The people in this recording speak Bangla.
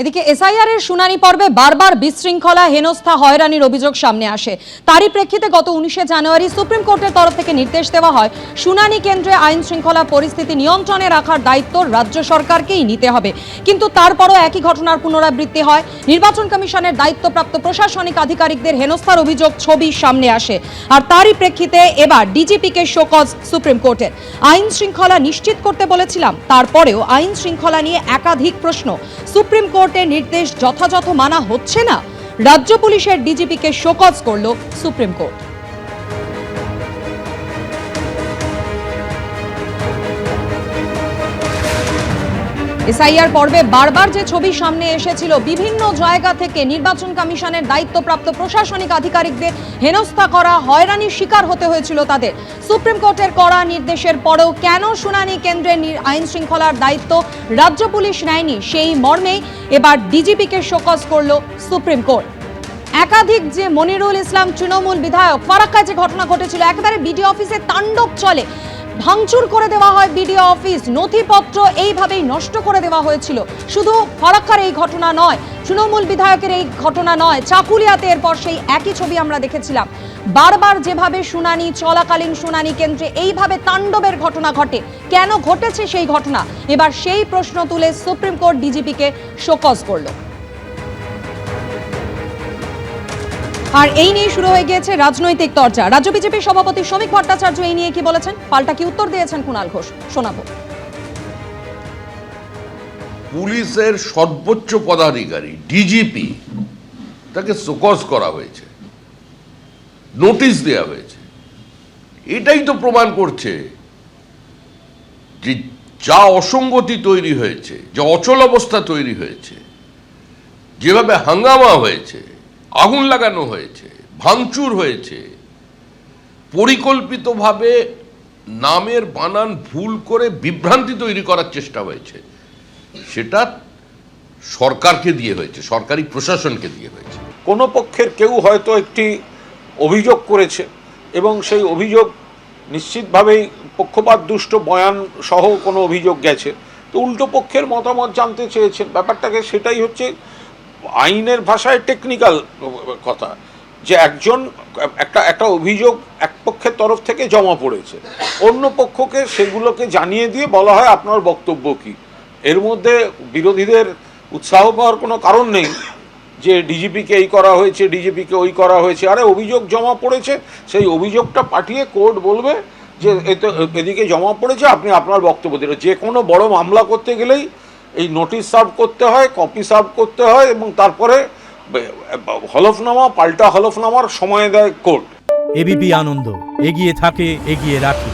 এদিকে এসআইআর এর শুনানি পর্বে বারবার বিশৃঙ্খলা, হেনস্থা, হয়রানির অভিযোগ সামনে আসে। তারই প্রেক্ষিতে গত উনিশে জানুয়ারি সুপ্রিম কোর্টের তরফ থেকে নির্দেশ দেওয়া হয়, শুনানি কেন্দ্রে আইন শৃঙ্খলা পরিস্থিতি নিয়ন্ত্রণে রাখার দায়িত্ব রাজ্য সরকারকেই নিতে হবে। কিন্তু তারপরও একই ঘটনার পুনরাবৃত্তি হয়। নির্বাচন কমিশনের দায়িত্বপ্রাপ্ত প্রশাসনিক আধিকারিকদের হেনস্থার অভিযোগ ছবি সামনে আসে। আর তারই প্রেক্ষিতে এবার ডিজিপিকে শোকজ সুপ্রিম কোর্টের। আইন শৃঙ্খলা নিশ্চিত করতে বলেছিলাম, তারপরেও আইন শৃঙ্খলা নিয়ে একাধিক প্রশ্ন। সুপ্রিম কোর্টের নির্দেশ যথাযথ মানা হচ্ছে না। রাজ্য পুলিশের ডিজিপিকে শোকজ করল সুপ্রিম কোর্ট। এসআইআর পর্বে বারবার যে ছবি সামনে এসেছিল, বিভিন্ন জায়গা থেকে নির্বাচন কমিশনের দায়িত্বপ্রাপ্ত প্রশাসনিক আধিকারিকদের হেনস্থা করা, হয়রানির শিকার হতে হয়েছিল তাদের। সুপ্রিম কোর্টের করা নির্দেশের পরেও কেন শুনানি কেন্দ্রের আইন শৃঙ্খলার দায়িত্ব রাজ্য পুলিশ নেয়নি, সেই মর্মেই এবার ডিজিপিকে শোকজ করল সুপ্রিম কোর্ট। একাধিক যে মনিরুল ইসলাম তৃণমূল বিধায়ক, ফারাক্কায় যে ঘটনা ঘটেছিল, একেবারে বিডিও অফিসে তাণ্ডব চলে। ভাঙচুর করে দেওয়া হয় বিডিও অফিস। নথিপত্র এইভাবেই নষ্ট করে দেওয়া হয়েছিল। শুধু ফারাক্কার এই ঘটনা নয়, তৃণমূল বিধায়কের এই ঘটনা নয়, চাকুলিয়াতে এরপর সেই একই ছবি আমরা দেখেছিলাম। বারবার যেভাবে শুনানি, চলাকালীন শুনানি কেন্দ্রে এইভাবে তাণ্ডবের ঘটনা ঘটে। কেন ঘটেছে সেই ঘটনা? এবার সেই প্রশ্ন তুলে সুপ্রিম কোর্ট ডিজিপিকে শোকজ করল। আর এই নিয়ে শুরু হয়ে গিয়েছে রাজনৈতিক চর্চা রাজ্য বিজেপির সভাপতি শ্রমিক ভট্টাচার্য এই নিয়ে কি বলেছেন? পাল্টা কি উত্তর দিয়েছেন কুণাল ঘোষ? শোনাবো। পুলিশের সর্বোচ্চ পদাধিকারী ডিজিপি তাকে শোকজ করা হয়েছে। নোটিশ দেওয়া হয়েছে। এটাই তো প্রমাণ করছে যে যা অসঙ্গতি তৈরি হয়েছে, যা অচল অবস্থা তৈরি হয়েছে, যেভাবে হাঙ্গামা হয়েছে আগুন লাগানো হয়েছে, ভাঙচুর হয়েছে। পরিকল্পিতভাবে নামের বানান ভুল করে বিভ্রান্তি তৈরি করার চেষ্টা হয়েছে। সেটা সরকারকে দিয়ে হয়েছে, সরকারি প্রশাসনকে দিয়ে হয়েছে। কোনো পক্ষের কেউ হয়তো একটি অভিযোগ করেছে এবং সেই অভিযোগ নিশ্চিতভাবেই পক্ষপাত দুষ্ট বয়ান সহ কোনো অভিযোগ গেছে। তো উল্টো পক্ষের মতামত জানতে চেয়েছেন। ব্যাপারটাকে সেটাই হচ্ছে আইনের ভাষায় টেকনিক্যাল কথা, যে একজন, একটা একটা অভিযোগ এক পক্ষের তরফ থেকে জমা পড়েছে। অন্য পক্ষকে সেগুলোকে জানিয়ে দিয়ে বলা হয় আপনার বক্তব্য কি। এর মধ্যে বিরোধীদের উৎসাহ পাওয়ার কোনো কারণ নেই, যে ডিজিপিকে এই করা হয়েছে, ডিজিপিকে ওই করা হয়েছে। আরে অভিযোগ জমা পড়েছে, সেই অভিযোগটা পাঠিয়ে কোর্ট বলবে যে এদিকে জমা পড়েছে, আপনি আপনার বক্তব্য দিন যে কোনো বড় মামলা করতে গেলেই এই নোটিশ সার্ভ করতে হয় কপি সার্ভ করতে হয় এবং তারপরে হলফনামা, পাল্টা হলফনামার সময় দেয় কোর্ট। এবিপি আনন্দ, এগিয়ে থাকে, এগিয়ে রাখে।